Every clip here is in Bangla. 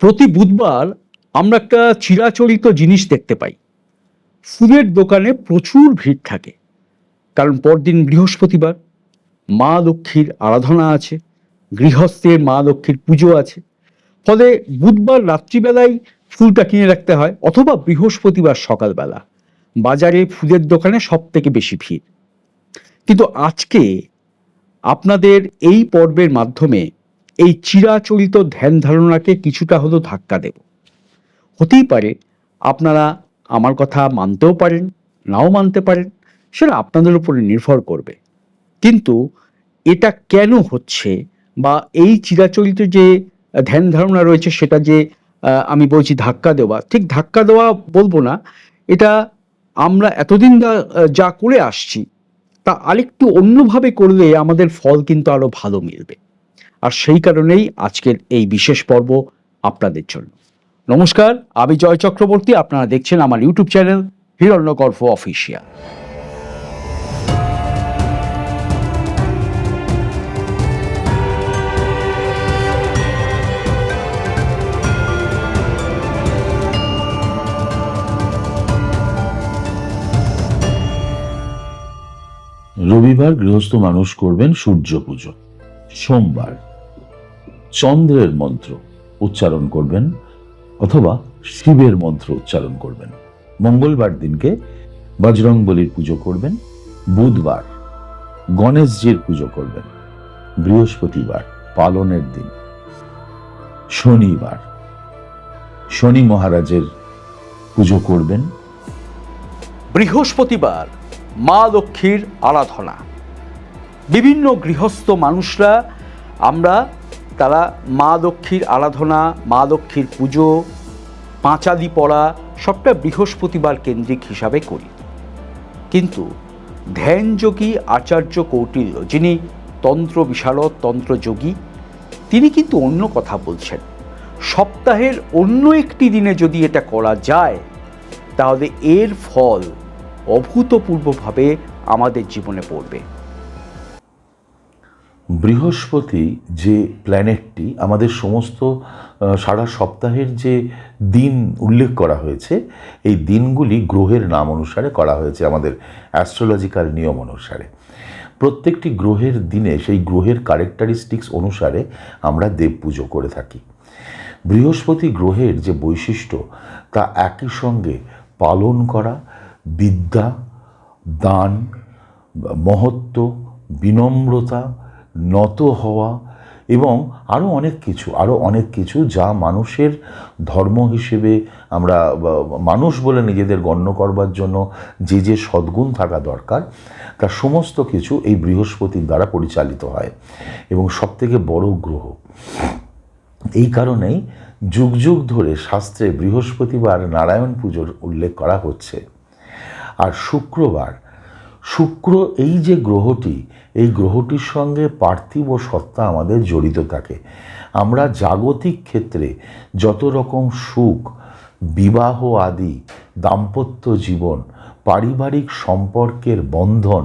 প্রতি বুধবার আমরা একটা চিরাচরিত জিনিস দেখতে পাই। ফুলের দোকানে প্রচুর ভিড় থাকে। কারণ পরদিন বৃহস্পতিবার মা লক্ষ্মীর আরাধনা আছে, গৃহস্থের মা লক্ষ্মীর পুজো আছে। ফলে বুধবার রাত্রিবেলায় ফুলটা কিনে রাখতে হয় অথবা বৃহস্পতিবার সকালবেলা। বাজারে ফুলের দোকানে সব থেকে বেশি ভিড়। কিন্তু আজকে আপনাদের এই পর্বের মাধ্যমে এই চিরাচরিত ধ্যান ধারণাকে কিছুটা হলেও ধাক্কা দেব। হতেই পারে আপনারা আমার কথা মানতেও পারেন, নাও মানতে পারেন, সেটা আপনাদের উপরে নির্ভর করবে। কিন্তু এটা কেন হচ্ছে বা এই চিরাচরিত যে ধ্যান ধারণা রয়েছে সেটা যে আমি বলছি ধাক্কা দেওয়া, ঠিক ধাক্কা দেওয়া বলব না, এটা আমরা এতদিন যা- করে আসছি, তা আরেকটু অন্যভাবে করলে আমাদের ফল কিন্তু আরও ভালো মিলবে। আর সেই কারণেই আজকের এই বিশেষ পর্ব আপনাদের জন্য। নমস্কার, আমি জয় চক্রবর্তী, আপনারা দেখছেন আমার ইউটিউব চ্যানেল হিরণ্যকর্ফ অফিসিয়াল রবিবার গৃহস্থ মানুষ করবেন সূর্য পুজো সোমবার চন্দ্রের মন্ত্র উচ্চারণ করবেন অথবা শিবের মন্ত্র উচ্চারণ করবেন। মঙ্গলবার দিনকে বজরং বলির পুজো করবেন, বুধবার গণেশজির পুজো করবেন, বৃহস্পতিবার পালনের দিন, শনিবার শনি মহারাজের পুজো করবেন। বৃহস্পতিবার মা লক্ষ্মীর আরাধনা। বিভিন্ন গৃহস্থ মানুষরা আমরা তারা মা লক্ষ্মীর আরাধনা, মা লক্ষ্মীর পুজো, পাঁচালি পড়া সবটা বৃহস্পতিবার কেন্দ্রিক হিসাবে করি। কিন্তু ধ্যানযোগী আচার্য কৌটিল্য যিনি তন্ত্র বিশারদ তন্ত্রযোগী তিনি কিন্তু অন্য কথা বলছেন। সপ্তাহের অন্য একটি দিনে যদি এটা করা যায়, তাহলে এর ফল অভূতপূর্বভাবে আমাদের জীবনে পড়বে। বৃহস্পতি যে প্ল্যানেটটি আমাদের সমস্ত সারা সপ্তাহের যে দিন উল্লেখ করা হয়েছে, এই দিনগুলি গ্রহের নাম অনুসারে করা হয়েছে আমাদের অ্যাস্ট্রোলজিক্যাল নিয়ম অনুসারে। প্রত্যেকটি গ্রহের দিনে সেই গ্রহের ক্যারেক্টারিস্টিক্স অনুসারে আমরা দেব পুজো করে থাকি। বৃহস্পতি গ্রহের যে বৈশিষ্ট্য, তা একই সঙ্গে পালন করা, বিদ্যা, দান, মহত্ব, বিনম্রতা নত হওয়া এবং আরও অনেক কিছু আরও অনেক কিছু যা মানুষের ধর্ম হিসেবে আমরা মানুষ বলে নিজেদের গণ্য করবার জন্য যে যে সদ্গুণ থাকা দরকার তার সমস্ত কিছু এই বৃহস্পতির দ্বারা পরিচালিত হয় এবং সবথেকে বড় গ্রহ। এই কারণেই যুগ যুগ ধরে শাস্ত্রে বৃহস্পতিবার নারায়ণ পুজোর উল্লেখ করা হচ্ছে। আর শুক্রবার, শুক্র এই যে গ্রহটি এই গ্রহটির সঙ্গে পার্থিব সত্তা আমাদের জড়িত থাকে। আমরা জাগতিক ক্ষেত্রে যত রকম সুখ, বিবাহ আদি, দাম্পত্য জীবন, পারিবারিক সম্পর্কের বন্ধন,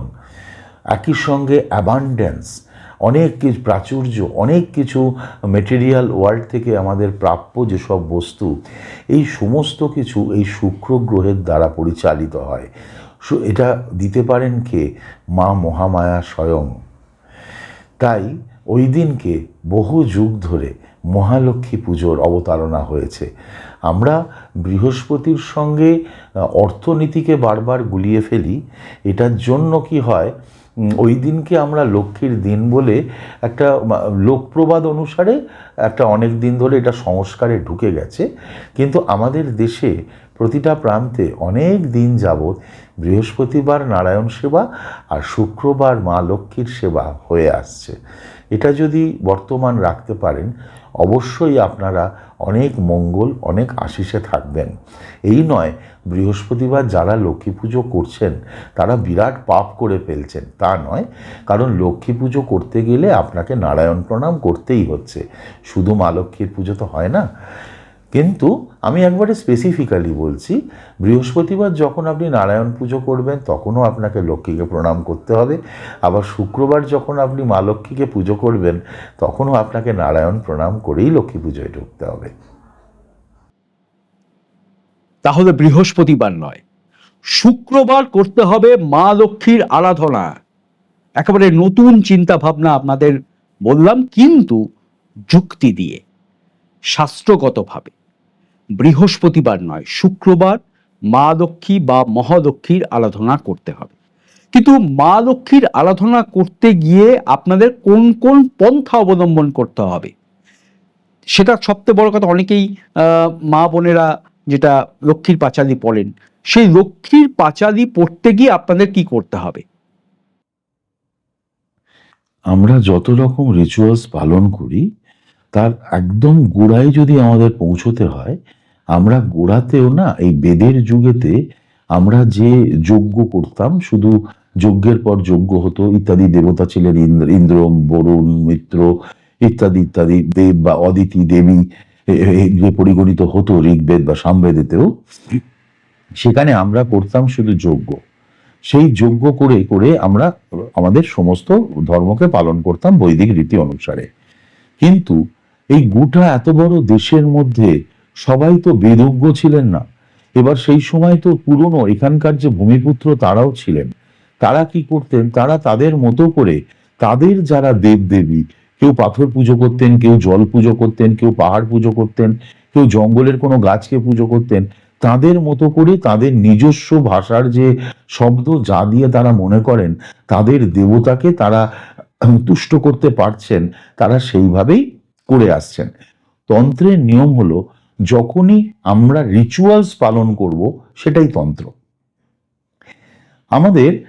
একই সঙ্গে অ্যাবান্ডেন্স অনেক কিছু প্রাচুর্য, অনেক কিছু মেটেরিয়াল ওয়ার্ল্ড থেকে আমাদের প্রাপ্য যেসব বস্তু, এই সমস্ত কিছু এই শুক্র গ্রহের দ্বারা পরিচালিত হয়। এটা দিতে পারেন কে? মা মহামায়া স্বয়ং। তাই ওই দিনকে বহু যুগ ধরে মহালক্ষ্মী পুজোর অবতারণা হয়েছে। আমরা বৃহস্পতির সঙ্গে অর্থনীতিকে বারবার গুলিয়ে ফেলি, এটার জন্য কি হয়? ওই দিনকে আমরা লক্ষ্মীর দিন বলে একটা লোকপ্রবাদ অনুসারে একটা অনেক দিন ধরে এটা সংস্কারে ঢুকে গেছে। কিন্তু আমাদের দেশে প্রতিটা প্রান্তে অনেক দিন যাবৎ বৃহস্পতিবার নারায়ণ সেবা আর শুক্রবার মা লক্ষ্মীর সেবা হয়ে আসছে। এটা যদি বর্তমান রাখতে পারেন অবশ্যই আপনারা অনেক মঙ্গল, অনেক আশিসে থাকবেন। এই নয়, বৃহস্পতিবার যারা লক্ষ্মী পুজো করছেন, তারা বিরাট পাপ করে ফেলছেন। তা নয়, কারণ লক্ষ্মী পুজো করতে গেলে আপনাকে নারায়ণ প্রণাম করতেই হচ্ছে। শুধু মা লক্ষ্মীর পুজো তো হয় না। কিন্তু আমি একবারে স্পেসিফিক্যালি বলছি, বৃহস্পতিবার যখন আপনি নারায়ণ পুজো করবেন, তখনও আপনাকে লক্ষ্মীকে প্রণাম করতে হবে। আবার শুক্রবার যখন আপনি মা লক্ষ্মীকে পুজো করবেন, তখনও আপনাকে নারায়ণ প্রণাম করেই লক্ষ্মী পুজোয় ঢুকতে হবে। তাহলে বৃহস্পতিবার নয়, শুক্রবার করতে হবে মা লক্ষ্মীর আরাধনা। একেবারে নতুন চিন্তা ভাবনা আপনাদের বললাম, কিন্তু যুক্তি দিয়ে, শাস্ত্রগতভাবে। বৃহস্পতিবার নয়, শুক্রবার মা লক্ষ্মী বা মহালক্ষ্মীর আরাধনা করতে হবে। কিন্তু মা লক্ষ্মীর আরাধনা করতে গিয়ে আপনাদের কোন কোন পন্থা অবলম্বন করতে হবে? সেটা সবচেয়ে বড় কথা, অনেকেই মা বোনেরা যেটা লক্ষ্মীর পাঁচালি পড়েন, সেই লক্ষ্মীর পাঁচালি পড়তে গিয়ে আপনাদের কি করতে হবে? আমরা যত রকম রিচুয়ালস পালন করি তার একদম গোড়ায় যদি আমাদের পৌঁছতে হয়, আমরা গোড়াতেও না, এই বেদের যুগেতে আমরা যে যজ্ঞ করতাম, শুধু যজ্ঞের পর যজ্ঞ হতো, ইত্যাদি দেবতা ছিলেন ইন্দ্র ইন্দ্র, বরুণ, মিত্র, ইত্যাদি ইত্যাদি, দেব বা অদিতি, দেবী যে পরিগণিত হতো ঋগ্বেদ বা সামবেদেতেও। সেখানে আমরা করতাম শুধু যজ্ঞ। সেই যজ্ঞ করে করে আমরা আমাদের সমস্ত ধর্মকে পালন করতাম বৈদিক রীতি অনুসারে। কিন্তু এই গোটা এত বড় দেশের মধ্যে সবাই তো বেদজ্ঞ ছিলেন না। এবার সেই সময় তো পুরনো এখানকার যে ভূমিপুত্র তারাও ছিলেন। তারা কি করতেন? তারা তাদের মতো করে তাদের যারা দেবদেবী, কেউ পাথর পুজো করতেন, কেউ জল পুজো করতেন, কেউ পাহাড় পুজো করতেন, কেউ জঙ্গলের কোনো গাছকে পুজো করতেন, তাদের মতো করে তাদের নিজস্ব ভাষার যে শব্দ যা দিয়ে তারা মনে করেন, তাদের দেবতাকে তারা তুষ্ট করতে পারছেন, তারা সেইভাবেই করে আসছেন। তন্ত্রের নিয়ম হলো, যখনই আমরা রিচুয়ালস পালন করব, সেটাই তন্ত্র। আমাদের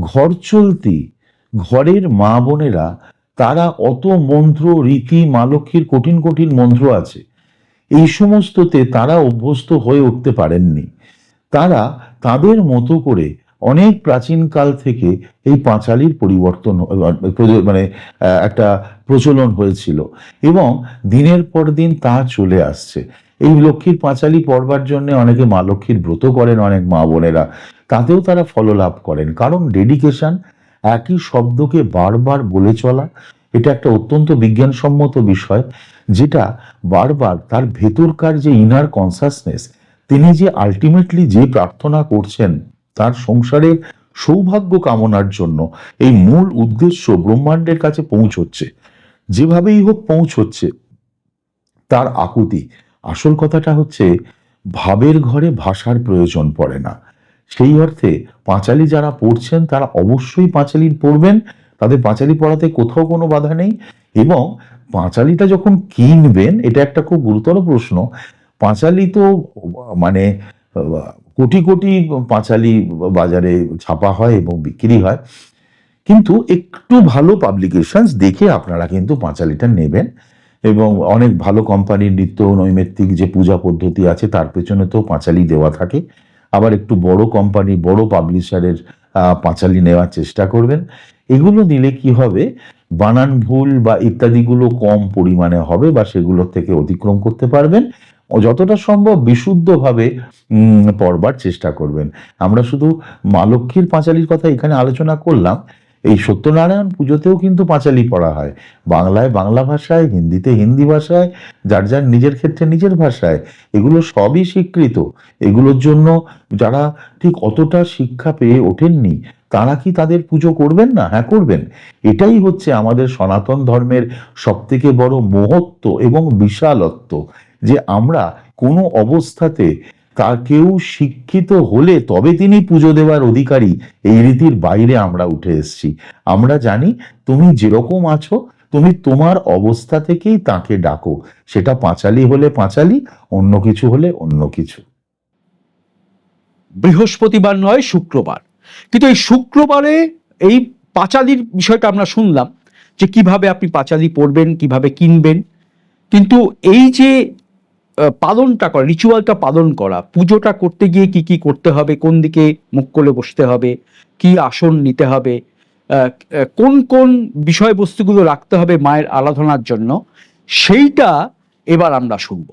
ঘর চলতি, ঘরের মা বোনেরা, তারা অত মন্ত্র, রীতি মা লক্ষ্মীর কঠিন কঠিন মন্ত্র আছে। এই সমস্ততে তারা অভ্যস্ত হয়ে উঠতে পারেননি। তারা তাদের মতো করে অনেক প্রাচীনকাল থেকে এই পাঁচালির পরিবর্তন মানে আহ, একটা প্রচলন হয়েছিল এবং দিনের পর দিন তা চলে আসছে। এই লক্ষ্মীর পাঁচালি পড়বার জন্য অনেকে মা লক্ষ্মীর ব্রত করেন অনেক মা বোনেরা। তাতেও তারা ফললাভ করেন। কারণ ডেডিকেশন একই শব্দকে বারবার বলে চলা এটা একটা অত্যন্ত বিজ্ঞানসম্মত বিষয় যেটা বারবার তার ভেতরকার যে ইনার কনসাসনেস তিনি যে আলটিমেটলি যে প্রার্থনা করছেন তার সংসারের সৌভাগ্য কামনার জন্য এই মূল উদ্দেশ্য ব্রহ্মাণ্ডের কাছে পৌঁছচ্ছে। যেভাবেই হোক পৌঁছচ্ছে, তার আকুতি। আসল কথাটা হচ্ছে, ভাবের ঘরে ভাষার প্রয়োজন পড়ে না। সেই অর্থে পাঁচালি যারা পড়ছেন, তারা অবশ্যই পাঁচালি পড়বেন। তাদের পাঁচালি পড়াতে কোথাও কোনো বাধা নেই। এবং পাঁচালিটা যখন কিনবেন, এটা একটা খুব গুরুতর প্রশ্ন। পাঁচালি তো মানে কোটি কোটি পাঁচালি বাজারে ছাপা হয় এবং বিক্রি হয়। কিন্তু একটু ভালো পাবলিকেশনস দেখে আপনারা কিন্তু পাঁচালিটা নেবেন এবং অনেক ভালো কোম্পানির নিত্য নৈমিত্তিক যে পূজা পদ্ধতি আছে, তার পেছনে তো পাঁচালি দেওয়া থাকে। আবার একটু বড় কোম্পানি বড় পাবলিশারের পাঁচালি নেওয়ার চেষ্টা করবেন। এগুলো নিলে কি হবে? বানান ভুল বা ইত্যাদিগুলো কম পরিমাণে হবে বা সেগুলোর থেকে অতিক্রম করতে পারবেন। যতটা সম্ভব বিশুদ্ধভাবে পড়বার চেষ্টা করবেন। আমরা শুধু মা লক্ষ্মীর পাঁচালির কথা এখানে আলোচনা করলাম। এই সত্যনারায়ণ পুজোতেও কিন্তু পাঁচালি পড়া হয়। বাংলায় বাংলা ভাষায়, হিন্দিতে হিন্দি ভাষায়, যার যার নিজের ক্ষেত্রে নিজের ভাষায়, এগুলো সবই স্বীকৃত। এগুলোর জন্য যারা ঠিক অতটা শিক্ষা পেয়ে ওঠেননি, তারা কি তাদের পুজো করবেন না? হ্যাঁ করবেন। এটাই হচ্ছে আমাদের সনাতন ধর্মের সবথেকে বড় মহত্ব এবং বিশালত্ব। যে আমরা কোনো অবস্থাতে তাকেও শিক্ষিত হলে তবে তিনি পুজো দেওয়ার অধিকারী। এই রীতির বাইরে আমরা উঠে এসেছি। আমরা জানি তুমি যেরকম আছো, তুমি তোমার অবস্থা থেকেই তাকে ডাকো। সেটা পাঁচালি হলে পাঁচালি, অন্য কিছু হলে অন্য কিছু। বৃহস্পতিবার নয়, শুক্রবার। কিন্তু এই শুক্রবারে এই পাঁচালির বিষয়টা আমরা শুনলাম যে কীভাবে আপনি পাঁচালি পড়বেন কীভাবে কিনবেন। কিন্তু এই যে পালনটা করা রিচুয়ালটা পালন করা, পুজোটা করতে গিয়ে কি কি করতে হবে, কোন দিকে মুখ করে বসতে হবে, কি আসন নিতে হবে কোন কোন বিষয়বস্তুগুলো রাখতে হবে মায়ের আরাধনার জন্য, সেইটা এবার আমরা শুনব।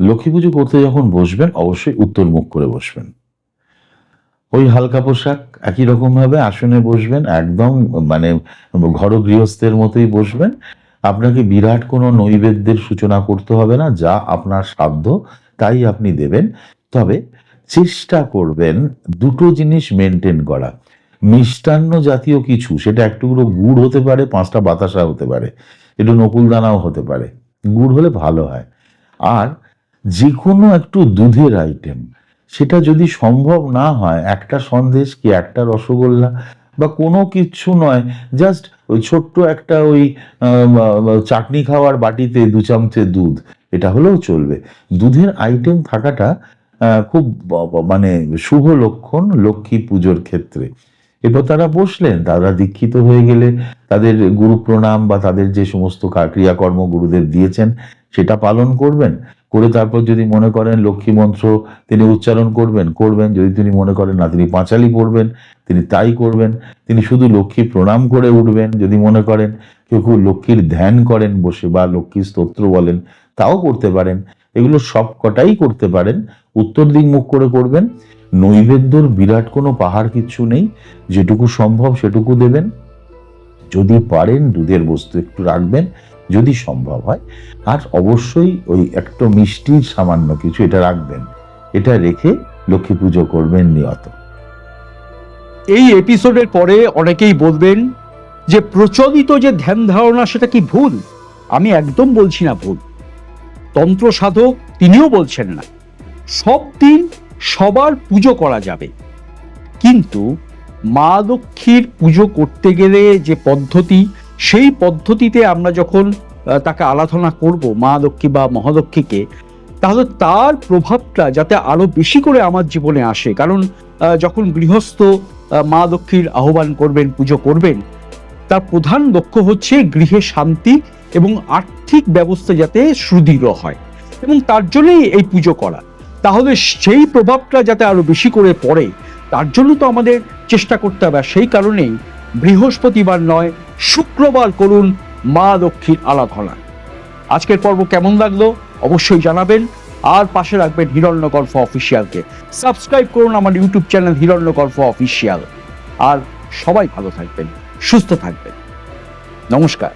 লক্ষ্মী পুজো করতে যখন বসবেন, অবশ্যই উত্তর মুখ করে বসবেন। ওই হালকা পোশাক একই রকম ভাবে আসনে বসবেন, একদম মানে ঘর গৃহস্থের মতোই বসবেন আপনাকে বিরাট কোনো নৈবেদ্যের সূচনা করতে হবে না, যা আপনার সাধ্য, তাই আপনি দেবেন। তবে চেষ্টা করবেন দুটো জিনিস মেনটেন করা। মিষ্টান্ন জাতীয় কিছু, সেটা একটুকরো গুড় হতে পারে, পাঁচটা বাতাসা হতে পারে, একটু নকুলদানাও হতে পারে, গুড় হলে ভালো হয়। আর যে কোনো একটু দুধের আইটেম সেটা যদি সম্ভব না হয়, একটা সন্দেশ কি একটা রসগোল্লা বা কোনো কিছু নয় জাস্ট ওই ছোট্ট একটা ওই চাটনি খাওয়ার বাটিতে দু চামচে দুধ, এটা হলেও চলবে। দুধের আইটেম থাকাটা খুব মানে শুভ লক্ষণ লক্ষ্মী পুজোর ক্ষেত্রে। এরপর তারা বসলেন, তারা দীক্ষিত হয়ে গেলে, তাদের গুরু প্রণাম বা তাদের যে সমস্ত ক্রিয়াকর্ম গুরুদেব দিয়েছেন, সেটা পালন করবেন। করে তারপর যদি মনে করেন লক্ষ্মী মন্ত্র তিনি উচ্চারণ করবেন করবেন। যদি তিনি মনে করেন না, তিনি পাঁচালি পড়বেন। তিনি তাই করবেন। তিনি শুধু লক্ষ্মী প্রণাম করে উঠবেন, যদি মনে করেন কেউ কেউ লক্ষ্মীর ধ্যান করেন বসে বা লক্ষ্মীর স্তোত্র বলেন, তাও করতে পারেন। এগুলো সব কটাই করতে পারেন। উত্তর দিক মুখ করে করবেন। নৈবেদ্যর বিরাট কোনো পাহাড় কিচ্ছু নেই। যেটুকু সম্ভব সেটুকু দেবেন। যদি পারেন দুধের বস্তু একটু রাখবেন, যদি সম্ভব হয়। আর অবশ্যই ওই একটা মিষ্টির সামান্য কিছু এটা রাখবেন। এটা রেখে লক্ষ্মী পুজো করবেন নিয়ত। এই এপিসোডের পরে অনেকেই বলবেন যে প্রচলিত যে ধ্যান ধারণা, সেটা কি ভুল? আমি একদম বলছি না ভুল। তন্ত্র সাধক তিনিও বলছেন না। সব দিন সবার পুজো করা যাবে। কিন্তু মা লক্ষ্মীর পুজো করতে গেলে যে পদ্ধতি, সেই পদ্ধতিতে আমরা যখন তাকে আরাধনা করব মা লক্ষ্মী বা মহালক্ষ্মীকে, তাহলে তার প্রভাবটা যাতে আরও বেশি করে আমার জীবনে আসে। কারণ যখন গৃহস্থ মা লক্ষ্মীর আহ্বান করবেন, পুজো করবেন। তার প্রধান লক্ষ্য হচ্ছে গৃহে শান্তি এবং আর্থিক ব্যবস্থা যাতে সুদৃঢ় হয় এবং তার জন্যই এই পুজো করা। তাহলে সেই প্রভাবটা যাতে আরও বেশি করে পড়ে, তার জন্য তো আমাদের চেষ্টা করতে হবে। সেই কারণেই বৃহস্পতিবার নয়, শুক্রবার করুন মা লক্ষ্মীর আরাধনা। আজকের পর্ব কেমন লাগল? অবশ্যই জানাবেন। আর পাশে রাখবেন হিরণ্যকর্ফ অফিসিয়ালকে। সাবস্ক্রাইব করুন আমার ইউটিউব চ্যানেল হিরণ্যকর্ফ অফিসিয়াল। আর সবাই ভালো থাকবেন, সুস্থ থাকবেন। নমস্কার।